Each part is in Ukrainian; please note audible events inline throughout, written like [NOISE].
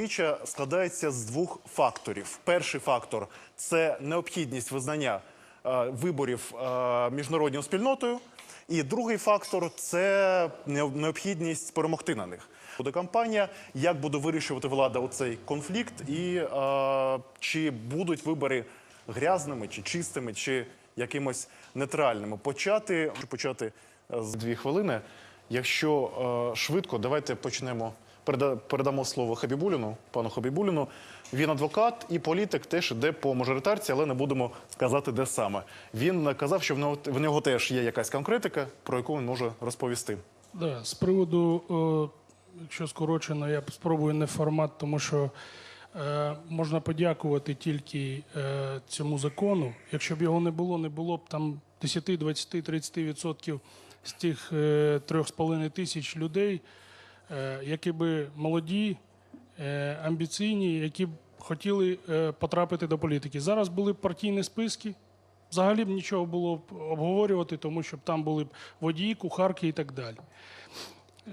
Віча складається з двох факторів. Перший фактор це необхідність визнання е, виборів е, міжнародною спільнотою. І другий фактор це необхідність перемогти на них. Буде кампанія, як буде вирішувати влада у цей конфлікт, і е, чи будуть вибори грязними, чи чистими, чи якимось нейтральними. Почати почати е, з дві хвилини. Якщо е, швидко, давайте почнемо. Переда- передамо слово Хабібуліну, пану Хабібуліну. Він адвокат і політик теж іде по мажоритарці, але не будемо сказати, де саме. Він казав, що в нього, в нього теж є якась конкретика, про яку він може розповісти. Да, з приводу, е, якщо скорочено, я спробую не формат, тому що е, можна подякувати тільки е, цьому закону. Якщо б його не було, не було б там 10, 20, 30 відсотків з тих е, 3,5 тисяч людей, які би молоді, е, амбіційні, які б хотіли е, потрапити до політики. Зараз були б партійні списки. Взагалі б нічого було б обговорювати, тому що там були б водії, кухарки і так далі.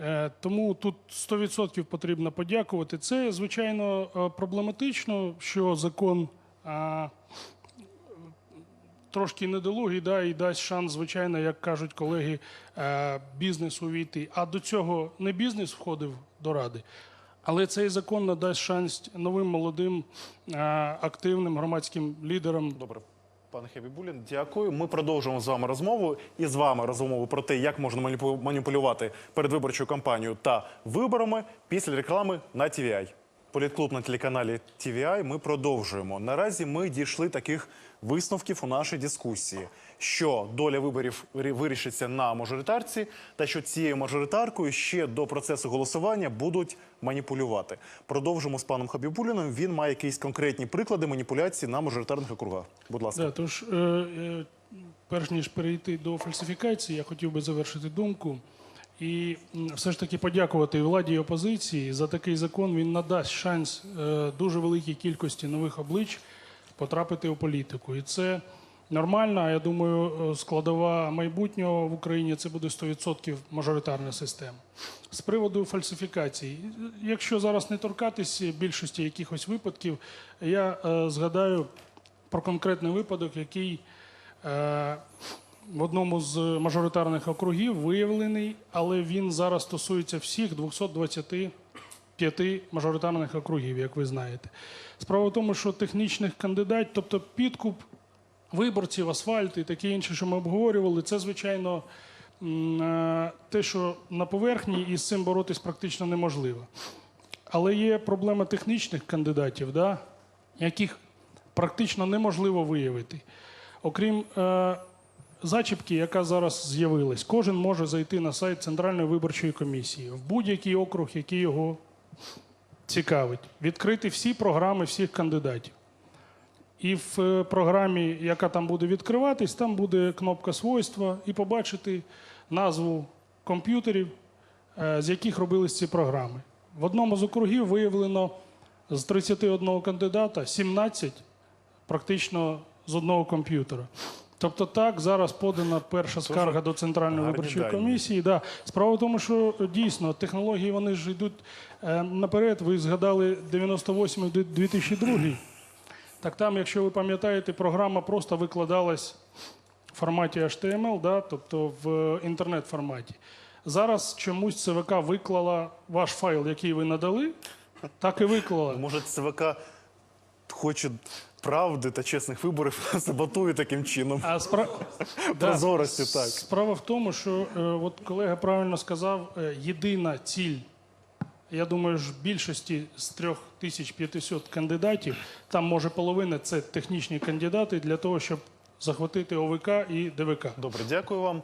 Е, Тому тут 100% потрібно подякувати. Це, звичайно, е, проблематично, що закон трошки недолугий, да, і дасть шанс, звичайно, як кажуть колеги, е, бізнесу війти. А до цього не бізнес входив до ради. Але цей закон надасть шанс новим молодим е, активним громадським лідерам Добре, пане Хабібулін, дякую. Ми продовжуємо з вами розмову і з вами розмову про те, як можна маніпу- маніпулювати передвиборчою кампанією та виборами після реклами на TVI. Політклуб на телеканалі TVI ми продовжуємо. Наразі ми дійшли таких висновків у нашій дискусії, що доля виборів вирішиться на мажоритарці, та що цією мажоритаркою ще до процесу голосування будуть маніпулювати. Продовжимо з паном Хабібуліном. Він має якісь конкретні приклади маніпуляцій на мажоритарних округах. Будь ласка. Да, тож, е, е, перш ніж перейти до фальсифікації, я хотів би завершити думку. І все ж таки подякувати владі і опозиції за такий закон. Він надасть шанс е, дуже великій кількості нових облич потрапити у політику. І це нормально. Я думаю, е, складова майбутнього в Україні це буде 100% мажоритарна система. З приводу фальсифікацій, якщо зараз не торкатись більшості якихось випадків, я е, згадаю про конкретний випадок, який в одному з мажоритарних округів виявлений, але він зараз стосується всіх 225 мажоритарних округів, як ви знаєте. Справа в тому, що технічних кандидатів, тобто підкуп виборців, асфальт і таке інше, що ми обговорювали, це звичайно е, те, що на поверхні, і з цим боротись практично неможливо. Але є проблема технічних кандидатів, да, яких практично неможливо виявити. Окрім е, зачіпки, яка зараз з'явилась, кожен може зайти на сайт Центральної виборчої комісії в будь-який округ, який його цікавить, відкрити всі програми всіх кандидатів. І в е, програмі, яка там буде відкриватись, там буде кнопка свойства, і побачити назву комп'ютерів, е, з яких робились ці програми. В одному з округів виявлено з 31 кандидата 17 практично з одного комп'ютера. Тобто так зараз подана перша скарга до Центральної виборчої комісії. Да. Справа в тому, що е, дійсно технології вони ж йдуть е, наперед. Ви згадали 98-2002. Так там, якщо ви пам'ятаєте, програма просто викладалась в форматі HTML, да, тобто в інтернет-форматі. Зараз чомусь ЦВК виклала ваш файл, який ви надали, так і виклала. Може, ЦВК хоче правди та чесних виборів, [LAUGHS] саботує таким чином. А спра... [LAUGHS] Прозорості, так. Справа в тому, що е, от колега правильно сказав, е, єдина ціль, я думаю, ж більшості з 3500 кандидатів, там може половина це технічні кандидати для того, щоб захватити ОВК і ДВК. Добре, дякую вам.